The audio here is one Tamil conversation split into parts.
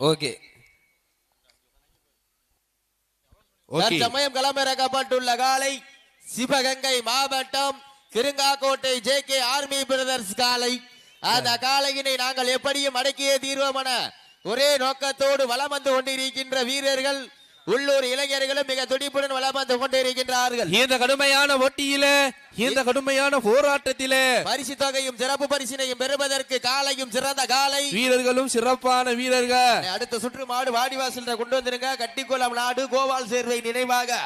ஓகே. ஓகே. தற்சமயம் களமிறக்கப்பட்டுள்ள காலை சிவகங்கை மாவட்டம் Kirungakottai J K army brothers காலை. அந்த காலையினை நாங்கள் எப்படியும் அடக்கியே தீர்வோம் என ஒரே நோக்கத்தோடு வலம் வந்து கொண்டிருக்கின்ற வீரர்கள் உள்ளூர் இளைஞர்களும் மிக துடிப்புடன் வலம் வந்து கொண்டிருக்கின்றார்கள். இந்த கடுமையான போட்டியிலே இந்த கடுமையான போராட்டத்திலே பரிசு தொகையும் சிறப்பு பரிசினையும் பெறுவதற்கு காலையும் சிறந்த காலை. வீரர்களும் சிறப்பான வீரர்கள். அடுத்த சுற்று மாடு வாடிவாசல் கொண்டு வந்துருங்க. கட்டிக்குளம் நாடு கோபால் சேர்வை நினைவாக.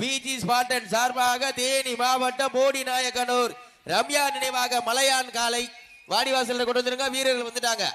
விஜி ஸ்பாட்டன் சார்பாக தேனி மாவட்டம் போடி நாயக்கனூர் ரம்யா நினைவாக மலையான் காலை வாடிவாசல் கொண்டு வந்துருங்க. வீரர்கள் வந்துட்டாங்க.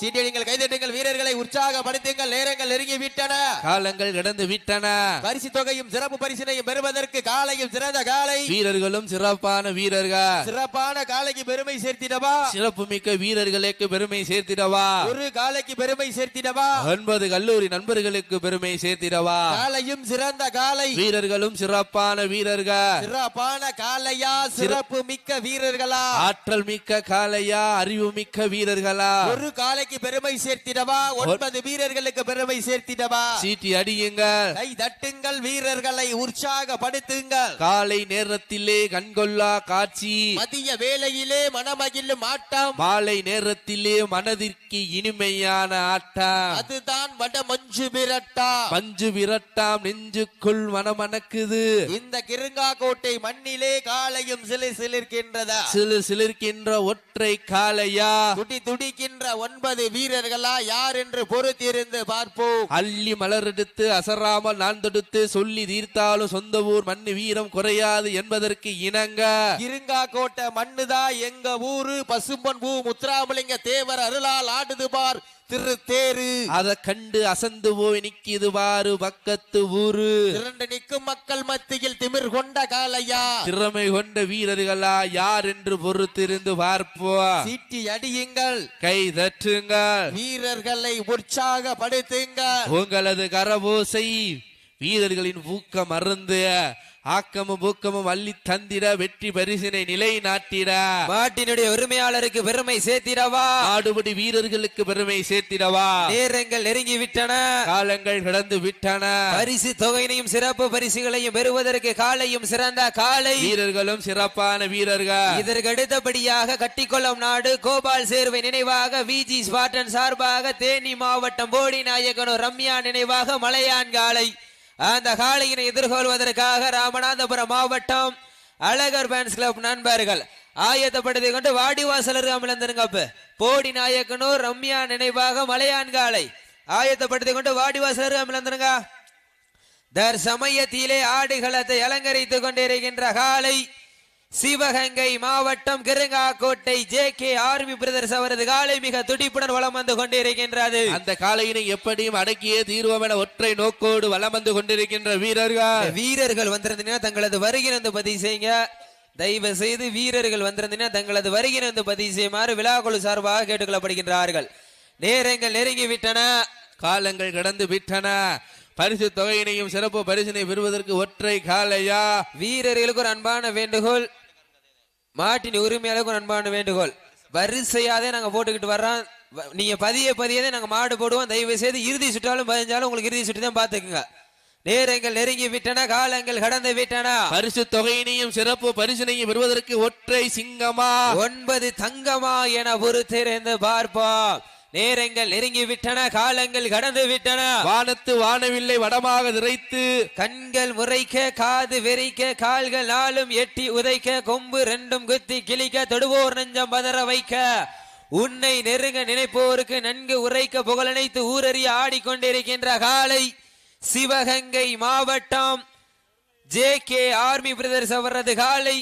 சீட்டடிங்கள் கைதட்டுங்கள் வீரர்களை உற்சாகப்படுத்துங்கள் நேரங்கள் நெருங்கி விட்டன காலங்கள் கடந்து விட்டன பரிசு தொகையும் சிறப்பு பரிசினையும் பெறுவதற்கு காலையும் சிறந்த காலை. வீரர்களும் சிறப்பான வீரர்கள். சிறப்பான காலைக்கு பெருமை சேர்த்திடவா? சிறப்பு மிக்க வீரர்களுக்கு பெருமை சேர்த்திடவா? ஒரு காலைக்கு பெருமை சேர்த்திடவா? ஒன்பது கல்லூரி நண்பர்களுக்கு பெருமை சேர்த்திடவா? காலையும் சிறந்த காலை. வீரர்களும் சிறப்பான வீரர்கள். சிறப்பான காலையா? சிறப்பு மிக்க வீரர்களா? ஆற்றல் மிக்க காளையா அறிவு மிக்க வீரர்களா? ஒரு காலைக்கு பெருமை சேர்த்திடவா? ஒன்பது வீரர்களுக்கு பெருமை சேர்த்திடவா? சீட்டி அடியுங்கள். கை தட்டுங்கள் வீரர்களை உற்சாகப்படுத்துங்கள். காலை நேரத்திலே கண்கொள்ளா காட்சி. மதிய வேளையிலே மனமகிழும் ஆட்டம். மாலை நேரத்திலே மனதிற்கு இனிமையான ஆட்டம். அதுதான் வட மஞ்சு மிரட்டா பஞ்சு விரட்டாம் நெஞ்சுக்குள் மனமணக்குது. இந்த கிருங்காக்கோட்டை மண்ணிலே காலையும் சிலு சிலிர்க்கின்றதா? சிலு சிலிர்க்கின்ற ஒற்றை காளையா? துடி துடிக்கின்ற ஒன்பது வீரர்களா யார் என்று பொறுத்திருந்து பார்ப்போம். அள்ளி மலரெடுத்து அசராமல் நான் தொடுத்து சொல்லி தீர்த்தாலும் சொந்த ஊர் மண்ணு வீரம் குறையாது என்பதற்கு இணங்க. இருங்காக்கோட்டை மண்ணுதா எங்க ஊரு? பசும்பொன் பூ முத்துராமலிங்க தேவர் அருளால் ஆடுது பார். திரு தேரு. அத கண்டு அசந்து போய் நிக்கிது பாரு பக்கத்து ஊரு. திரண்டு நிற்கும் மக்கள் மத்தியில் திமிர் கொண்ட காலையா திறமை கொண்ட வீரர்களா யார் என்று பொறுத்திருந்து பார்ப்போம் சீட்டி அடியுங்கள். கை தட்டுங்கள். வீரர்களை உற்சாகப்படுத்துங்கள். உங்களது கரபோசை வீரர்களின் ஊக்கம் மறந்து ஆக்கமும் ஊக்கமும் அள்ளி தந்திட வெற்றி பரிசினை நிலைநாட்டிட மாட்டினுடைய உரிமையாளருக்கு பெருமை சேர்த்திடவா? ஆடுபடி வீரர்களுக்கு பெருமை சேர்த்திடவா? நேரங்கள் நெருங்கி விட்டன காலங்கள் கடந்து விட்டன. பரிசு தொகையினையும் சிறப்பு பரிசுகளையும் பெறுவதற்கு காலையும் சிறந்த காலை. வீரர்களும் சிறப்பான வீரர்கள். இதற்கு அடுத்தபடியாக கட்டிக்கொள்ளும் நாடு கோபால் சேர்வை நினைவாக விஜி ஸ்பாட்டன் சார்பாக தேனி மாவட்டம் போடி நாயக்கனூர் ரம்யா நினைவாக மலையான் காலை அந்த காளையினை எதிர்கொள்வதற்காக ராமநாதபுரம் மாவட்டம் அழகர் ஃபேன்ஸ் கிளப் நண்பர்கள் ஆயத்தப்படுத்திக் கொண்டு வாடிவாசல் அமர்ந்திருங்கப்ப போடி நாயக்கனூர் ரம்யா நினைவாக மலையான் காலை ஆயத்தப்படுத்திக் கொண்டு வாடிவாசல் அமர்ந்திருங்க. தற்சமயத்திலே ஆடுகளத்தை அலங்கரித்துக் கொண்டிருக்கின்ற காலை சிவகங்கை மாவட்டம் Kirungakottai J K army brothers அவரது காலை மிக துடிப்புடன் வலம் வந்து கொண்டிருக்கின்றது. அந்த காலையினை எப்படியும் அடக்கியே தீர்வோம் என ஒற்றை நோக்கோடு வலம் வந்து கொண்டிருக்கின்ற வீரர்கள். வீரர்கள் வந்திருந்தீங்கன்னா தங்களது வருகிற பதிவு செய்யுங்க. தயவு செய்து வீரர்கள் வந்திருந்தீங்கன்னா தங்களது வருகிற பதிவு செய்யுமாறு விழாக்குழு சார்பாக கேட்டுக்கொள்ளப்படுகின்றார்கள். நேரங்கள் நெருங்கி விட்டன காலங்கள் கடந்து விட்டன. பரிசு தொகையினையும் சிறப்பு பரிசினை பெறுவதற்கு ஒற்றை காலையா? வீரர்களுக்கு ஒரு அன்பான வேண்டுகோள். மாட்டின் உரிமையாளருக்கு ஒரு அன்பான வேண்டுகோள். வரிசையாதே நாங்க போட்டுக்கிட்டு வர்றோம். நீங்க பதிய பதியதே நாங்க மாடு போடுவோம். தயவு செய்து இறுதி சுற்றாலும் பதிஞ்சாலும் உங்களுக்கு இறுதி சுற்று தான் பாத்துக்குங்க நேரங்கள் நெருங்கி விட்டன காலங்கள் கடந்து விட்டன. பரிசு தொகையினையும் சிறப்பு பரிசினையும் பெறுவதற்கு ஒற்றை சிங்கமா? ஒன்பது தங்கமா என பொறுத்திருந்து பார்ப்போம். நேரங்கள் நெருங்கி விட்டன காலங்கள் கடந்து விட்டன வானத்து வானவில்லை வடமாக நிறைத்து கண்கள் முறைக்க காது வெறிக்க கால்கள் நாளும் எட்டி உதைக்க கொம்பு ரெண்டும் குத்தி கிழிக்க தொடுவோர் நெஞ்சம் பதற வைக்க. உன்னை நெருங்க நினைப்போருக்கு நன்கு உரைக்க புகழனைத்து ஊரறிய ஆடிக்கொண்டிருக்கின்ற காலை சிவகங்கை மாவட்டம் ஜே கே ஆர்மி பிரதர்ஸ் அவரது காலை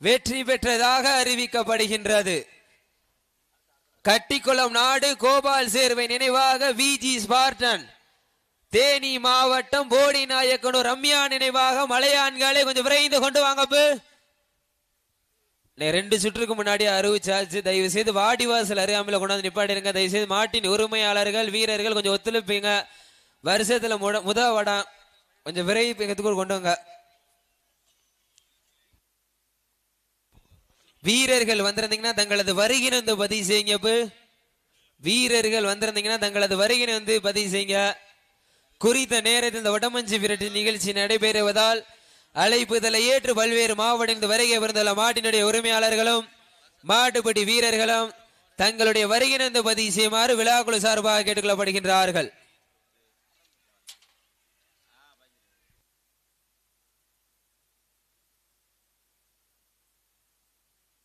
வெற்றி பெற்றதாக அறிவிக்கப்படுகின்றது. கட்டிக்குளம் நாடு கோபால் சேர்வை நினைவாக விஜி ஸ்பார்டன். தேனி மாவட்டம் போடி நாயக்கனூர் ரம்யா நினைவாக மலையான்களை கொஞ்சம் விரைந்து கொண்டு வாங்கப்பு ரெண்டு சுற்றுக்கு முன்னாடி அறிவிச்சாச்சு. தயவு செய்து வாடிவாசல் அறியாமல கொண்டாந்து நிப்பாட்டிருங்க. தயவு செய்து மாட்டின் உரிமையாளர்கள் வீரர்கள் கொஞ்சம் ஒத்துழைப்பீங்க. வருஷத்துல முத வடம் கொஞ்சம் விரைவு கொண்டு வாங்க. வீரர்கள் வந்திருந்தீங்கன்னா தங்களது வருகிற பதிவு செய்யுங்க வீரர்கள் வந்திருந்தீங்கன்னா தங்களது வருகின வந்து பதிவு செய்யுங்க. குறித்த நேரத்தில் இந்த வடமஞ்சி விரட்டு நிகழ்ச்சி நடைபெறுவதால் அழைப்புதலை ஏற்று பல்வேறு மாவட்டங்கள் வருகை பிறந்துள்ள மாட்டினுடைய உரிமையாளர்களும் மாட்டுப்பட்டி வீரர்களும் தங்களுடைய வருகின பதிவு செய்யுமாறு விழாக்குழு சார்பாக கேட்டுக்கொள்ளப்படுகின்றார்கள்.